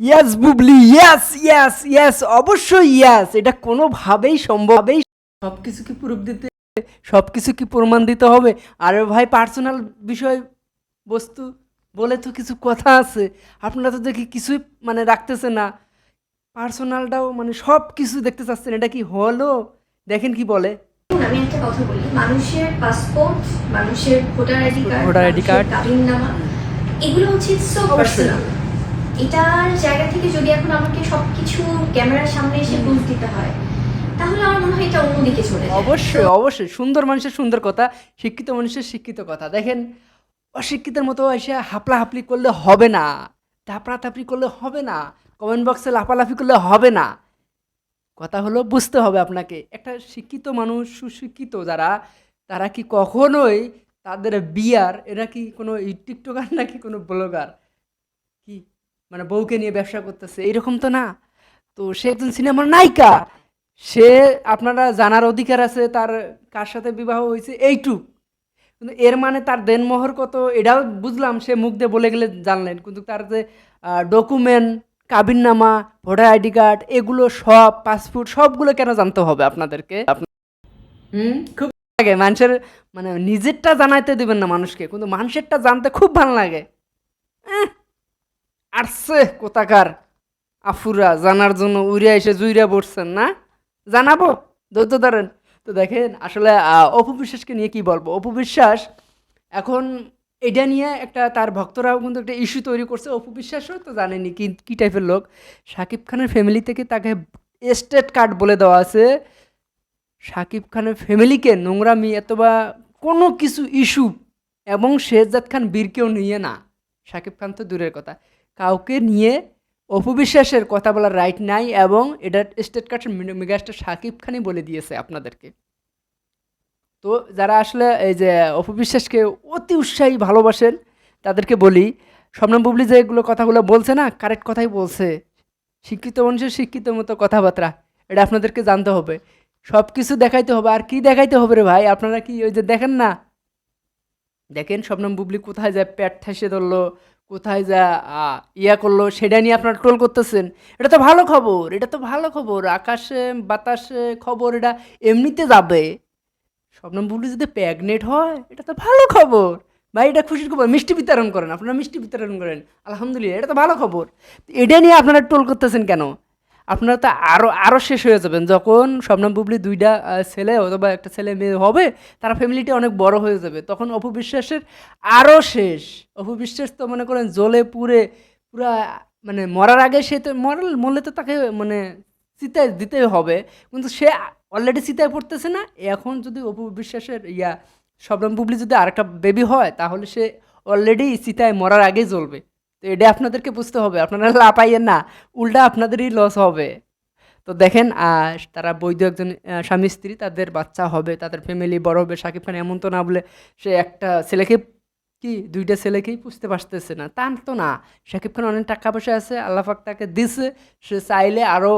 ইয়াস বুবলি ইয়াস ইয়াস ইয়াস অবশ্যই ইয়াস এটা কোনোভাবেই সম্ভবেই সব কিছু কি প্রুফ দিতে সব কিছু কি প্রমাণ দিতে হবে। আরে ভাই পার্সোনাল বিষয় বস্তু বলে তো কিছু কথা আছে। আপনারা তো দেখি কিছুই মানে রাখতেছে না। পার্সোনালটাও মানে সব কিছু দেখতে চাচ্ছেন। এটা কি হলো? দেখেন কি বলে। আমি একটা কথা বলি। মানুষের পাসপোর্ট মানুষের voter ID card voter card। নামা এগুলো হচ্ছে সো পার্সোনাল এটার জায়গা থেকে যদি এখন আমাকে সবকিছু ক্যামেরার সামনে এসে প্রুফ দিতে হয় তাহলে আমার মনে হয় এটা অন্যদিকে চলে যায়। অবশ্যই অবশ্যই। সুন্দর মানুষের সুন্দর কথা শিক্ষিত মানুষের শিক্ষিত কথা। দেখেন অশিক্ষিতের মতো এসে হাপলা হাপলি করলে হবে না তাপড়া তাপড়ি করলে হবে না কমেন্ট বক্সে লাফালাফি করলে হবে না। কথা হলো বুঝতে হবে আপনাকে একটা শিক্ষিত মানুষ সুশিক্ষিত যারা তারা কি কখনোই তাদের বিয়ার এরা কি কোনো টিকটকার নাকি কোনো ব্লগার কি মানে বউকে নিয়ে ব্যবসা করতেছে, এরকম তো না। তো সে একজন সিনেমার নায়িকা, সে আপনারা জানার অধিকার আছে তার কার সাথে বিবাহ হয়েছে, এইটুক। কিন্তু এর মানে তার দেনমোহর কত, এটাও বুঝলাম, সে মুখ দিয়ে বলে গেলে জানলেন। কিন্তু তার যে ডকুমেন্ট, কাবিননামা, ভোটার আইডি কার্ড, এগুলো সব, পাসপোর্ট, সবগুলো কেন জানতে হবে আপনাদেরকে? আপনা- হুম? খুব লাগে, মানুষের মানে নিজেরটা জানাইতে দিবেন না মানুষকে, কিন্তু মানুষেরটা জানতে খুব ভালো লাগে। আসছে কোথাকার আফুরা জানার জন্য উড়ে এসে জুইরা বসছেন না? জানাব ধৈর্য ধরেন। তো দেখেন আসলে আহ, অপু বিশ্বাসকে নিয়ে কি বলব? অপু বিশ্বাস এখন এটা নিয়ে একটা তার ভক্তরাও কিন্তু একটা ইস্যু তৈরি করছে। অপু বিশ্বাসও তো জানেনি কি কী টাইপের লোক। শাকিব খানের ফ্যামিলি থেকে তাকে এস্টেট কার্ড বলে দেওয়া আছে। শাকিব খানের ফ্যামিলিকে নোংরামি অথবা কোনো কিছু ইস্যু এবং শেহজাদ খান বীরকেও নিয়ে না। শাকিব খান তো দূরের কথা। কাউকে নিয়ে অপবিশ্বাসের কথা বলার রাইট নাই এবং এটা স্টেট কার্ড মেগাস্টার সাকিব খানই বলে দিয়েছে আপনাদেরকে। তো যারা আসলে এই যে অপবিশ্বাসকে অতি উৎসাহী ভালোবাসেন, তাদেরকে বলি স্বপ্ন বুবলি যে এগুলো কথাগুলো বলছে না কারেক্ট কথাই বলছে। শিক্ষিত মানুষের শিক্ষিত মতো কথাবার্তা, এটা আপনাদেরকে জানতে হবে। সব কিছু দেখাইতে হবে, আর কি দেখাইতে হবে রে ভাই? আপনারা কি ওই যে দেখেন না? দেখেন স্বপ্নম বুবলি কোথায় যায়, পেট ঠেসে ধরলো কোথায় যা ইয়া করল, সেটা নিয়ে আপনারা ট্রোল করতেছেন। এটা তো ভালো খবর, এটা তো ভালো খবর। আকাশে, বাতাসে খবর, এটা এমনিতে যাবে। স্বপ্নম বুবলি যদি প্যাগনেট হয়, এটা তো ভালো খবর। ভাই, এটা খুশির খবর, মিষ্টি বিতরণ করেন, আপনারা মিষ্টি বিতরণ করেন। আলহামদুলিল্লাহ, এটা তো ভালো খবর। এটা নিয়ে আপনারা ট্রোল করতেছেন কেন? আপনারা তো আরও আরও শেষ হয়ে যাবেন। যখন স্বপ্নম বুবলি দুইটা ছেলে অথবা একটা ছেলে মেয়ে হবে, তারা ফ্যামিলিটি অনেক বড় হয়ে যাবে। তখন অপবিশ্বাসের আরও শেষ। অপবিশ্বাস তো মনে করেন জ্বলে পুড়ে, পুরা মানে মরার আগে সে তো মরাল মরলে তো তাকে মানে চিতায় দিতে হবে। কিন্তু সে অলরেডি চিতায় পড়তেছে না। এখন যদি অপু বিশ্বাসের ইয়া শবনম বুবলি যদি আরেকটা বেবি হয়, তাহলে সে অলরেডি চিতায় মরার আগেই জ্বলবে। তো এটা আপনাদেরকে বুঝতে হবে, আপনারা লাপাইয়েন না, উল্টা আপনাদেরই লস হবে। তো দেখেন তারা বৈধ একজন স্বামী স্ত্রী, তাদের বাচ্চা হবে, তাদের ফ্যামিলি বড় হবে শাকিব খান এমন তো না বলে সে একটা ছেলেকে কি, দুইটা ছেলেকেই পুষতে পারতেছে না। তা তো না শাকিব খান অনেক টাকা পয়সা আছে, আল্লাহ পাক তাকে দিছে, সে চাইলে আরও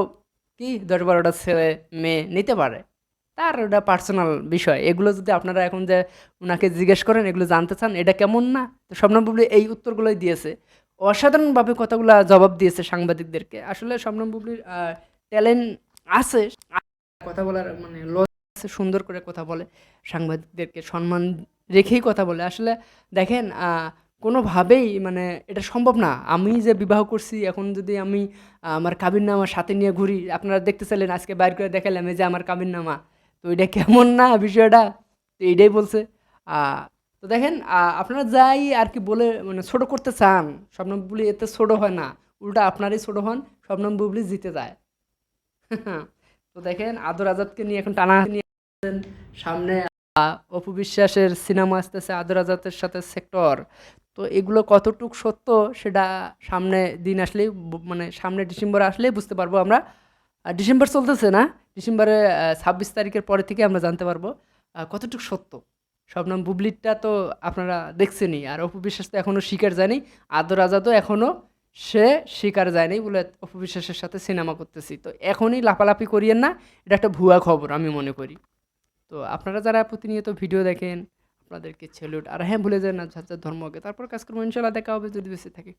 কি, দশ বারোটা ছেলে, মেয়ে নিতে পারে। তার ওটা পার্সোনাল বিষয়। এগুলো যদি আপনারা এখন যে ওনাকে জিজ্ঞেস করেন, এগুলো জানতে চান, এটা কেমন না? তো স্বপ্ন বুবলি এই উত্তরগুলোই দিয়েছে। অসাধারণভাবে কথাগুলো জবাব দিয়েছে সাংবাদিকদেরকে। আসলে স্বপ্ন বুবলির ট্যালেন্ট আছে। কথা বলার মানে লজ আছে, সুন্দর করে কথা বলে সাংবাদিকদেরকে, সম্মান রেখেই কথা বলে। আসলে দেখেন কোনোভাবেই মানে এটা সম্ভব না। আমি যে বিবাহ করছি, এখন যদি আমি আমার কাবির নামা সাথে নিয়ে ঘুরি, আপনারা দেখতে চাইলেন আজকে বাইর করে দেখালাম যে আমার কাবির নামা তো এটা কেমন না বিষয়টা? তো এইটাই বলছে। তো দেখেন আপনারা যাই আর কি বলে মানে ছোট করতে চান স্বপ্নম বুবলি এতে ছোট হয় না, উল্টা আপনারই ছোট হন স্বপ্নম বুবলি জিতে যায়। তো দেখেন, আদর আজাদকে নিয়ে এখন টানা নিয়ে সামনে অপু বিশ্বাসের সিনেমা আসতেছে আদর আজাদের সাথে সেক্টর। তো এগুলো কতটুক সত্য সেটা সামনে দিন আসলেই মানে সামনে ডিসেম্বর আসলেই বুঝতে পারব আমরা। ডিসেম্বর চলতেছে না, ডিসেম্বরে ছাব্বিশ তারিখের পরে থেকে আমরা জানতে পারব কতটুক সত্য। শবনম বুবলিটা তো আপনারা দেখছেনই। আর অপু বিশ্বাস তো এখনও শিকার যায়নি। আদর আজাদও এখনও সে শিকার যায়নি বলে অপু বিশ্বাসের সাথে সিনেমা করতেছি। তো এখনই লাফালাফি করিয়েন না, এটা একটা ভুয়া খবর আমি মনে করি। তো আপনারা যারা প্রতিনিয়ত ভিডিও দেখেন, আপনাদেরকে ছেলুট আর হ্যাঁ ভুলে যান না যার ধর্মকে তারপর কাজ করব, ইনশাল্লাহ দেখা হবে যদি বেঁচে থাকি।